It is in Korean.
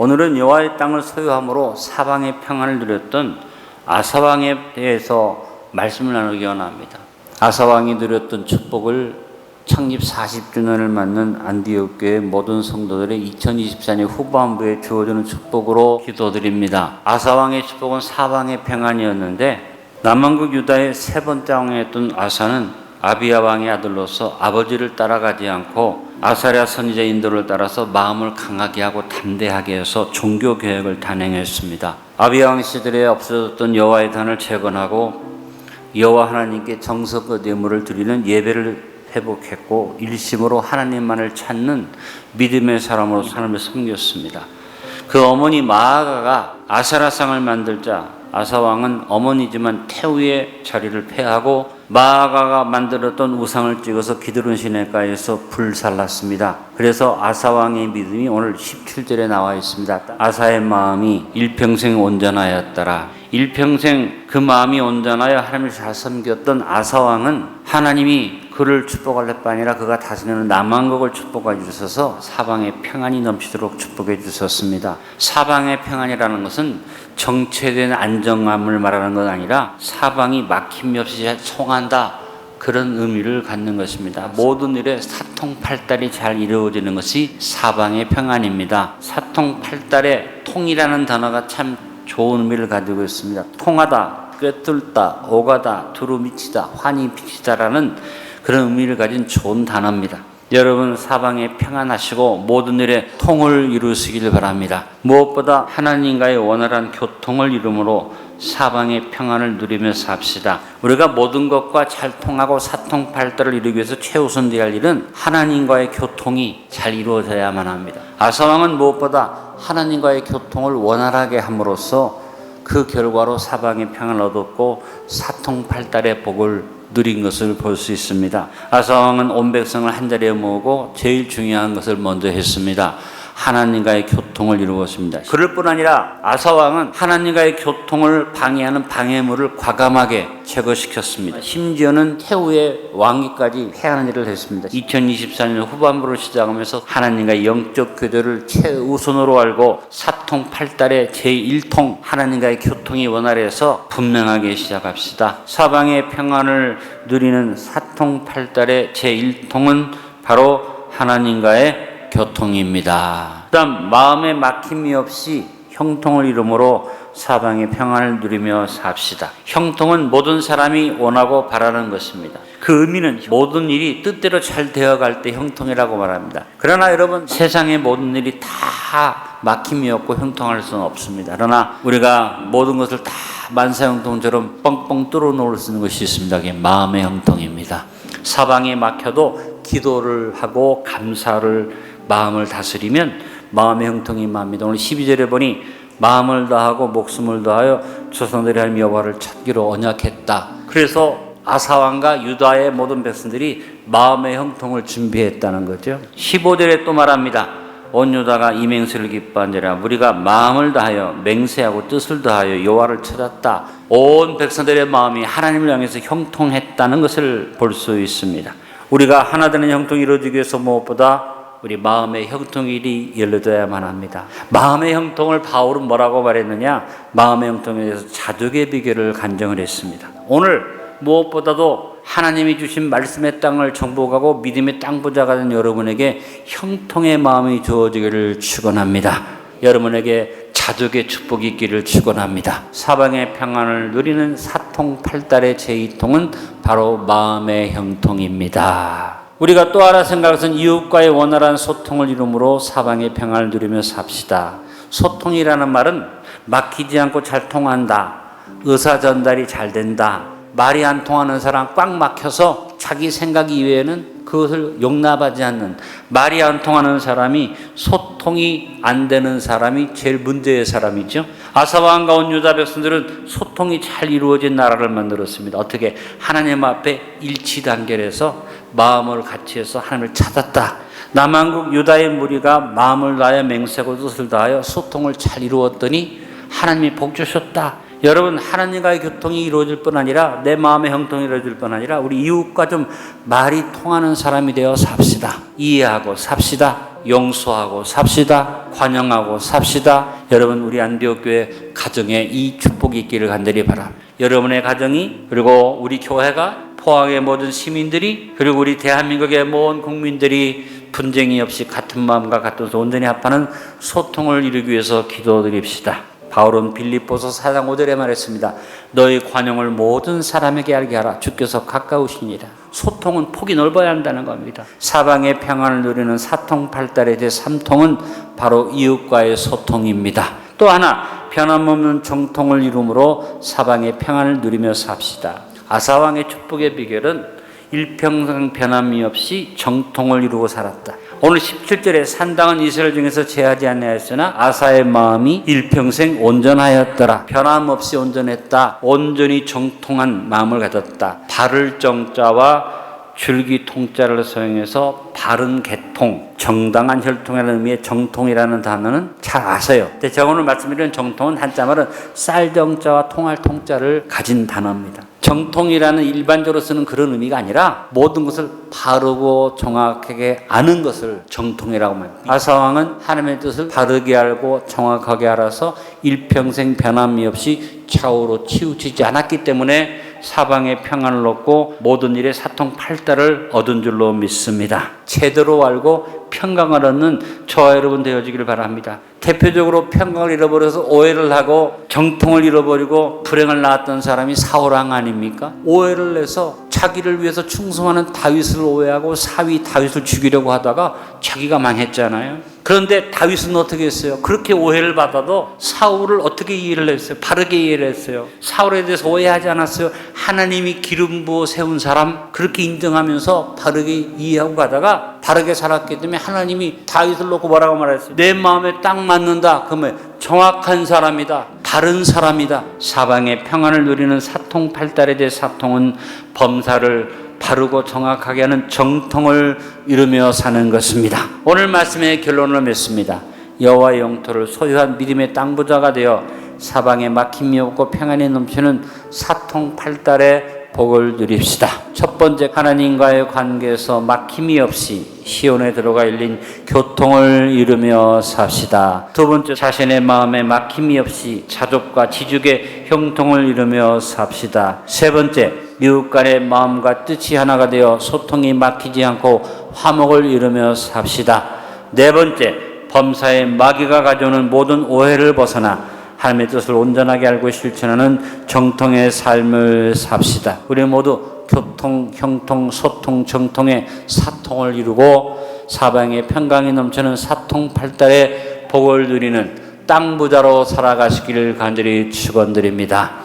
오늘은 여호와의 땅을 소유함으로 사방의 평안을 누렸던 아사 왕에 대해서 말씀을 나누기 원합니다. 아사 왕이 누렸던 축복을 창립 40주년을 맞는 안디옥 교회 모든 성도들의 2024년 후반부에 주어지는 축복으로 기도드립니다. 아사 왕의 축복은 사방의 평안이었는데 남왕국 유다의 세 번째 왕이었던 아사는 아비야 왕의 아들로서 아버지를 따라가지 않고 아사랴 선지자 인도를 따라서 마음을 강하게 하고 담대하게 해서 종교 개혁을 단행했습니다. 아비야 왕 시절에 없어졌던 여호와의 단을 재건하고 여호와 하나님께 정성껏 예물을 드리는 예배를 회복했고 일심으로 하나님만을 찾는 믿음의 사람으로 삶을 섬겼습니다. 그 어머니 마아가가 아사라상을 만들자 아사 왕은 어머니지만 태우의 자리를 폐하고 마아가가 만들었던 우상을 찍어서 기드론 시내가에서 불살랐습니다. 그래서 아사 왕의 믿음이 오늘 17절에 나와 있습니다. 아사의 마음이 일평생 온전하였더라. 일평생 그 마음이 온전하여 하나님을 잘 섬겼던 아사 왕은 하나님이 그를 축복할 뿐 아니라 그가 다스리는 남왕국을 축복해 주셔서 사방에 평안이 넘치도록 축복해 주셨습니다. 사방의 평안이라는 것은 정체된 안정감을 말하는 것 아니라 사방이 막힘이 없이 잘 통한다. 그런 의미를 갖는 것입니다. 모든 일에 사통팔달이 잘 이루어지는 것이 사방의 평안입니다. 사통팔달의 통이라는 단어가 참 좋은 의미를 가지고 있습니다. 통하다, 꿰뚫다, 오가다, 두루 미치다, 환히 비치다라는 그런 의미를 가진 좋은 단어입니다. 여러분 사방에 평안하시고 모든 일에 통을 이루시길 바랍니다. 무엇보다 하나님과의 원활한 교통을 이루므로 사방의 평안을 누리며 삽시다. 우리가 모든 것과 잘 통하고 사통팔달을 이루기 위해서 최우선 되어야 할 일은 하나님과의 교통이 잘 이루어져야만 합니다. 아사왕은 무엇보다 하나님과의 교통을 원활하게 함으로써 그 결과로 사방의 평안을 얻었고 사통팔달의 복을 누린 것을 볼 수 있습니다. 아사왕은 온 백성을 한 자리에 모으고 제일 중요한 것을 먼저 했습니다. 하나님과의 교통을 이루었습니다. 그럴 뿐 아니라 아사왕은 하나님과의 교통을 방해하는 방해물을 과감하게 제거시켰습니다. 심지어는 태후의 왕위까지 해하는 일을 했습니다. 2024년 후반부를 시작하면서 하나님과 영적 교제를 최우선으로 알고 사통팔달의 제1통 하나님과의 교통이 원활해서 분명하게 시작합시다. 사방의 평안을 누리는 사통팔달의 제1통은 바로 하나님과의 교통입니다. 그다음 마음에 막힘이 없이 형통을 이루므로 사방의 평안을 누리며 삽시다. 형통은 모든 사람이 원하고 바라는 것입니다. 그 의미는 모든 일이 뜻대로 잘 되어갈 때 형통이라고 말합니다. 그러나 여러분 세상의 모든 일이 다 막힘이 없고 형통할 수는 없습니다. 그러나 우리가 모든 것을 다 만사형통처럼 뻥뻥 뚫어 놓을 수 있는 것이 있습니다. 그게 마음의 형통입니다. 사방에 막혀도 기도를 하고 감사를 마음을 다스리면 마음의 형통이 맙니다. 오늘 12절에 보니 마음을 다하고 목숨을 다하여 조상들의 하나님 여호와를 찾기로 언약했다. 그래서 아사왕과 유다의 모든 백성들이 마음의 형통을 준비했다는 거죠. 15절에 또 말합니다. 온 유다가 이 맹세를 기뻐한지라 우리가 마음을 다하여 맹세하고 뜻을 다하여 여호와를 찾았다. 온 백성들의 마음이 하나님을 향해서 형통했다는 것을 볼 수 있습니다. 우리가 하나 되는 형통이 이루어지기 위해서 무엇보다 우리 마음의 형통일이 열려져야만 합니다. 마음의 형통을 바울은 뭐라고 말했느냐? 마음의 형통에 대해서 자족의 비결을 간정을 했습니다. 오늘 무엇보다도 하나님이 주신 말씀의 땅을 정복하고 믿음의 땅 부자가 된 여러분에게 형통의 마음이 주어지기를 축원합니다. 여러분에게 자족의 축복이 있기를 축원합니다. 사방의 평안을 누리는 사통팔달의 제2통은 바로 마음의 형통입니다. 우리가 또 하나 생각해서는 이웃과의 원활한 소통을 이루므로 사방의 평안을 누리며 삽시다. 소통이라는 말은 막히지 않고 잘 통한다. 의사 전달이 잘 된다. 말이 안 통하는 사람 꽉 막혀서 자기 생각 이외에는 그것을 용납하지 않는 말이 안 통하는 사람이 소통이 안 되는 사람이 제일 문제의 사람이죠. 아사왕과 온 유다 백성들은 소통이 잘 이루어진 나라를 만들었습니다. 어떻게 하나님 앞에 일치 단결해서 마음을 같이 해서 하나님을 찾았다. 남한국 유다의 무리가 마음을 다하여 맹세고 뜻을 다하여 소통을 잘 이루었더니 하나님이 복 주셨다. 여러분 하나님과의 교통이 이루어질 뿐 아니라 내 마음의 형통이 이루어질 뿐 아니라 우리 이웃과 좀 말이 통하는 사람이 되어 삽시다. 이해하고 삽시다. 용서하고 삽시다. 관용하고 삽시다. 여러분 우리 안디옥 교회 가정에 이 축복이 있기를 간절히 바랍니다. 여러분의 가정이 그리고 우리 교회가 포항의 모든 시민들이 그리고 우리 대한민국의 모든 국민들이 분쟁이 없이 같은 마음과 같은 손 온전히 합하는 소통을 이루기 위해서 기도드립시다. 바울은 빌립보서 4장 5절에 말했습니다. 너희 관용을 모든 사람에게 알게 하라. 주께서 가까우시니라. 소통은 폭이 넓어야 한다는 겁니다. 사방의 평안을 누리는 사통팔달의 제3통은 바로 이웃과의 소통입니다. 또 하나 변함없는 정통을 이루므로 사방의 평안을 누리며 삽시다. 아사왕의 축복의 비결은 일평생 변함이 없이 정통을 이루고 살았다. 오늘 17절에 산당은 이스라엘 중에서 제하지 아니하였으나 아사의 마음이 일평생 온전하였더라. 변함없이 온전했다. 온전히 정통한 마음을 가졌다. 바를 정자와 줄기 통자를 사용해서 바른 개통, 정당한 혈통이라는 의미의 정통이라는 단어는 잘 아세요. 제가 오늘 말씀드리는 정통은 한자말은 쌀 정자와 통할 통자를 가진 단어입니다. 정통이라는 일반적으로 쓰는 그런 의미가 아니라 모든 것을 바르고 정확하게 아는 것을 정통이라고 말합니다. 아사왕은 하나님의 뜻을 바르게 알고 정확하게 알아서 일평생 변함이 없이 좌우로 치우치지 않았기 때문에 사방에 평안을 얻고 모든 일에 사통팔달을 얻은 줄로 믿습니다. 제대로 알고 평강을 얻는 저와 여러분 되어지기를 바랍니다. 대표적으로 평강을 잃어버려서 오해를 하고 정통을 잃어버리고 불행을 낳았던 사람이 사울왕 아닙니까? 오해를 내서 자기를 위해서 충성하는 다윗을 오해하고 사위 다윗을 죽이려고 하다가 자기가 망했잖아요. 그런데 다윗은 어떻게 했어요? 그렇게 오해를 받아도 사울을 어떻게 이해를 했어요? 바르게 이해를 했어요. 사울에 대해서 오해하지 않았어요. 하나님이 기름 부어 세운 사람 그렇게 인정하면서 바르게 이해하고 가다가 바르게 살았기 때문에 하나님이 다윗을 놓고 뭐라고 말했어요? 내 마음에 딱 맞는다. 그러면 정확한 사람이다. 바른 사람이다. 사방의 평안을 누리는 사통팔달에 대해 사통은 범사를 바르고 정확하게 하는 정통을 이루며 사는 것입니다. 오늘 말씀의 결론을 맺습니다. 여호와의 영토를 소유한 믿음의 땅 부자가 되어 사방에 막힘이 없고 평안이 넘치는 사통팔달의 복을 누립시다. 첫 번째 하나님과의 관계에서 막힘이 없이 시온에 들어가 열린 교통을 이루며 삽시다. 두 번째 자신의 마음에 막힘이 없이 자족과 지죽의 형통을 이루며 삽시다. 세 번째 미국 간의 마음과 뜻이 하나가 되어 소통이 막히지 않고 화목을 이루며 삽시다. 네 번째 범사의 마귀가 가져오는 모든 오해를 벗어나 하나님의 뜻을 온전하게 알고 실천하는 정통의 삶을 삽시다. 우리 모두 교통, 형통, 소통, 정통의 사통을 이루고 사방에 평강이 넘치는 사통 팔달의 복을 누리는 땅 부자로 살아가시기를 간절히 축원드립니다.